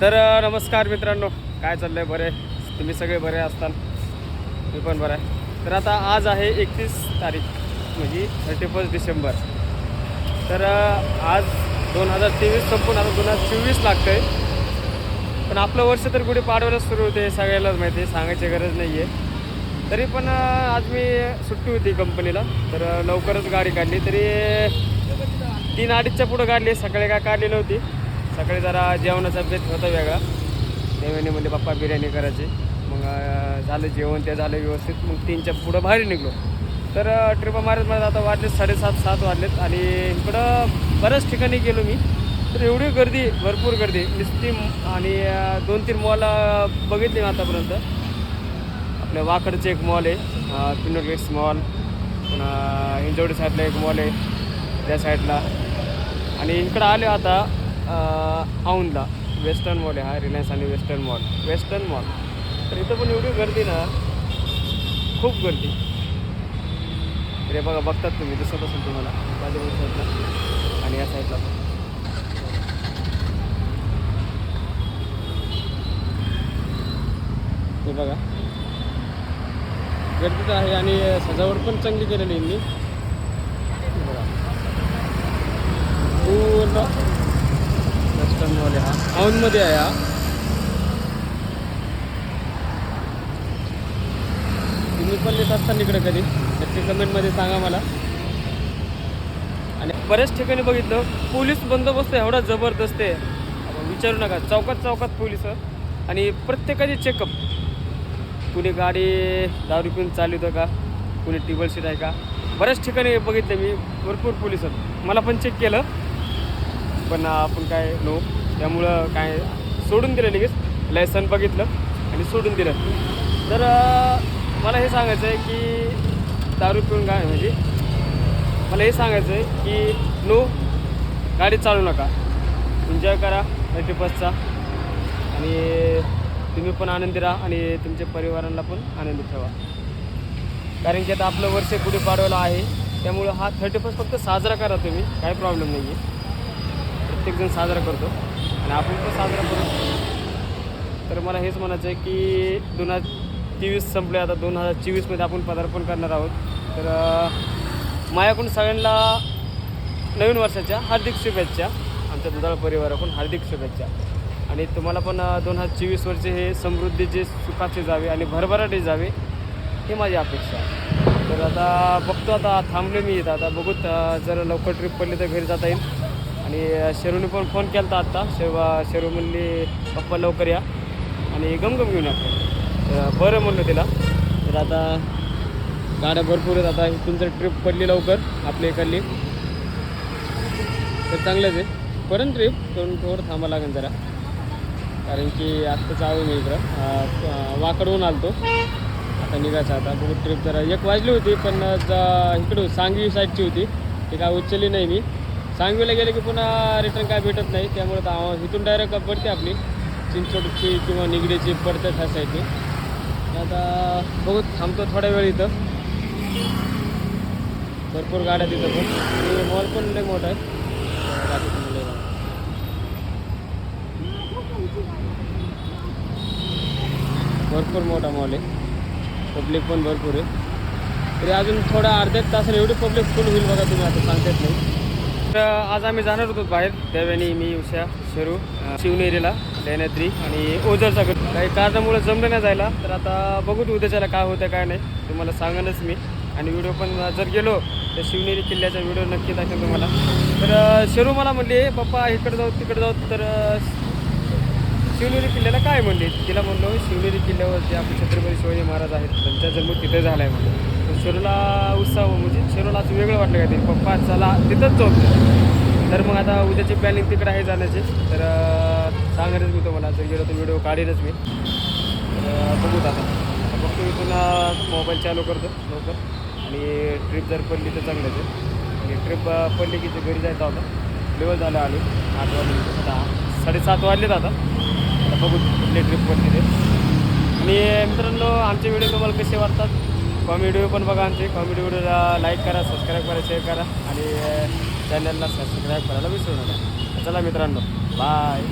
तर नमस्कार मित्रांनो. काय चाललंय? बरे? तुम्ही सगळे बरे असताल मी पण बरं आहे. तर आता आज आहे एकतीस तारीख म्हणजे थर्टी फर्स्ट डिसेंबर. तर आज दोन हजार तेवीस संपून आता दोन हजार चोवीस लागतं आहे पण आपलं वर्ष तर कुठे पाडवायलाच सुरू होते हे सगळ्यालाच माहिती आहे सांगायची गरज नाही आहे तरी पण आज मी सुट्टी होती कंपनीला तर लवकरच गाडी काढली. तरी तीन अडीचच्या पुढं काढली सकाळी काय काढली नव्हती. सकाळी जरा जेवणाचा बेत होता वेगळा. देवाने म्हणजे पप्पा बिर्याणी करायची. मग झालं जेवण ते झालं व्यवस्थित. मग तीनच्या पुढं बाहेर निघलो. तर ट्रिप मारत मारत आता वाजले साडेसात सात वाजलेत आणि इकडं बऱ्याच ठिकाणी गेलो मी. तर एवढी गर्दी भरपूर गर्दी. नुसती आणि दोन तीन मॉल बघितले मी आतापर्यंत. आपल्या वाकडचं एक मॉल आहे पिनोगेट्स मॉल पुन्हा हिंजवडी साईडला एक मॉल आहे त्या साईडला. आणि इकडं आले आता औंधला. वेस्टर्न मॉल आहे हा रिलायन्स आणि वेस्टर्न मॉल वेस्टर्न मॉल तर इथं पण एवढी गर्दी ना खूप गर्दी. अरे बघा बघतात तुम्ही दिसत असेल तुम्हाला. बाजूच्या साईडला आणि या साईडला पण. हे बघा. गर्दी तर आहे आणि सजावट पण चांगली केलेली यांनी. बघा. पूर्ण वेस्टर्न आहे हा. औंधमध्ये आहे हा. तुम्ही पण येत असताना इकडे कधी नक्की कमेंटमध्ये सांगा मला. आणि बऱ्याच ठिकाणी बघितलं पोलीस बंदोबस्त एवढा जबरदस्त आहे. विचारू नका चौकात चौकात पोलीस आणि प्रत्येकाची चेकअप कुणी गाडी दारू पिऊन चालवतं का? कुणी टेबल सीट आहे का? बऱ्याच ठिकाणी बघितलं मी भरपूर पोलीस आहेत. मला पण चेक केलं. पण आपण काय नो त्यामुळं काय सोडून दिलं लगेच. लायसन बघितलं आणि सोडून दिलं. तर मला हे सांगायचं आहे की दारू पिऊन काय म्हणजे मला हे सांगायचं आहे की नो गाडी चालू नका. एन्जॉय करा थर्टी फर्स्टचा आणि तुम्ही पण आनंदी राहा आणि तुमच्या परिवारांना पण आनंदी ठेवा. कारण की आता आपलं वर्ष पुढे पाडवलं आहे त्यामुळं हा थर्टी फर्स्ट फक्त साजरा करा तुम्ही काही प्रॉब्लेम नाही आहे प्रत्येकजण साजरा करतो. आणि आपण पण साजरा करतो तर मला हेच म्हणायचं आहे की दोन हजार तेवीस संपले आता दोन हजार चोवीसमध्ये आपण पदार्पण करणार आहोत. तर माझ्याकडून सगळ्यांना नवीन वर्षाच्या हार्दिक शुभेच्छा. आमच्या दुधाळ परिवाराकडून हार्दिक शुभेच्छा. आणि तुम्हाला पण दोन हजार चोवीस हे समृद्धीचे सुखाचे जावे आणि भरभराटे जावे ही माझी अपेक्षा आहे. तर आता बघतो आता थांबलो मी येत आता बघूत जर लवकर ट्रिप पडली तर घरी जाता येईल. आणि शेरूने पण फोन केला होता आत्ता. शेवा शेरू म्हणली पप्पा लवकर या. आणि गमगम घेऊन या बरं म्हणलं तिला. तर आता गाड्या भरपूर आहेत. आता इथून जर ट्रिप पडली लवकर आपल्या इकडली तर चांगलंच आहे. परत ट्रिप पण थोडं थांबा लागेल जरा. कारण की आत्ताच आलो मी इकडं. वाकडून आलतो. आता निघायचं आता. बघू ट्रिप जरा एक वाजली होती पण इकडं सांगवी साईडची होती. ती काय उचलली नाही मी. सांगवीला गेले की पुन्हा रिटर्न काय भेटत नाही. त्यामुळे तर इथून डायरेक्ट पडते आपली. चिंचोडची किंवा निगडीची पडते ह्या साईडची आता बघू थांबतो थोड्या वेळ इथं. भरपूर गाड्या तिथं पण मॉल पण लय मोठा आहे. बाकी भरपूर मोठा मॉल आहे. पब्लिक पण भरपूर आहे. तरी अजून थोडा अर्ध्या तासाने एवढी पब्लिक फुल होईल बघा तुम्ही आता सांगतात नाही. आज आम्ही जाणार होतो बाहेर. त्यावेळी मी उषा शरू शिवनेरीला लेण्याद्री आणि ओझरचा गट. काही कारणामुळं जमलं नाही जायला. तर आता बघू उद्याच्याला काय होतं काय नाही. तुम्हाला सांगणच मी. आणि व्हिडिओ पण जर गेलो तर शिवनेरी किल्ल्याचा व्हिडिओ नक्की दाखवेन तुम्हाला. तर शरू मला म्हणले पप्पा इकडे जाऊ तिकडे जाऊ. तर शिवनेरी किल्ल्याला काय म्हणले? तिला म्हणलो शिवनेरी किल्ल्यावरती आपले छत्रपती शिवाजी महाराज आहेत. त्यांचा जन्म तिथे झाला आहे म्हणून. शेरूला उत्साह म्हणजे शेरूला असं वेगळं वाटलं काहीतरी. पप्पा चला तिथंच जाऊ तर मग आता उद्याची प्लॅनिंग तिकडे आहे जाण्याची. तर अं, सांगणारच मी तुम्हाला जर गेलो तर व्हिडिओ काढेनच मी. तर बघूत आता. बघतो मी पुन्हा मोबाईल चालू करतो लवकर. आणि ट्रिप जर पडली तर चांगलंच आहे आणि ट्रिप पडली की ते घरी जायचं होतं. लेवल झालं आलो. आठ वाजले दहा साडेसात वाजलेत आता. आता बघू कुठली ट्रिप पडली ते. आणि मित्रांनो आमचे व्हिडिओ तुम्हाला कसे वाटतात? कॉमेडी पण बघा आमचे. कॉमेडी व्हिडिओला लाईक करा सबस्क्राईब करा शेअर करा. आणि eh, चॅनलला सबस्क्राईब करायला विसरू नका. चला मित्रांनो बाय